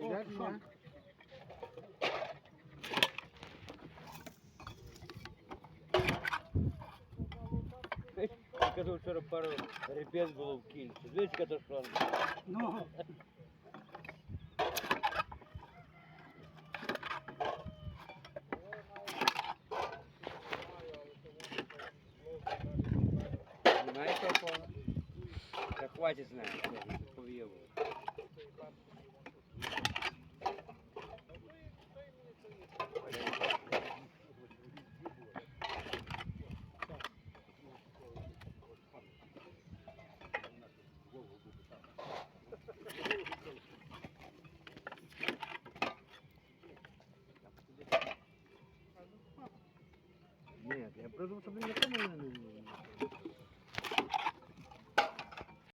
Güzel güzel. Кажу, вчора пару репець було в кільці. Дивись, каташлон. Ну. Знаєте, хватить з нами, повіяло. reprodução do meu tamanho.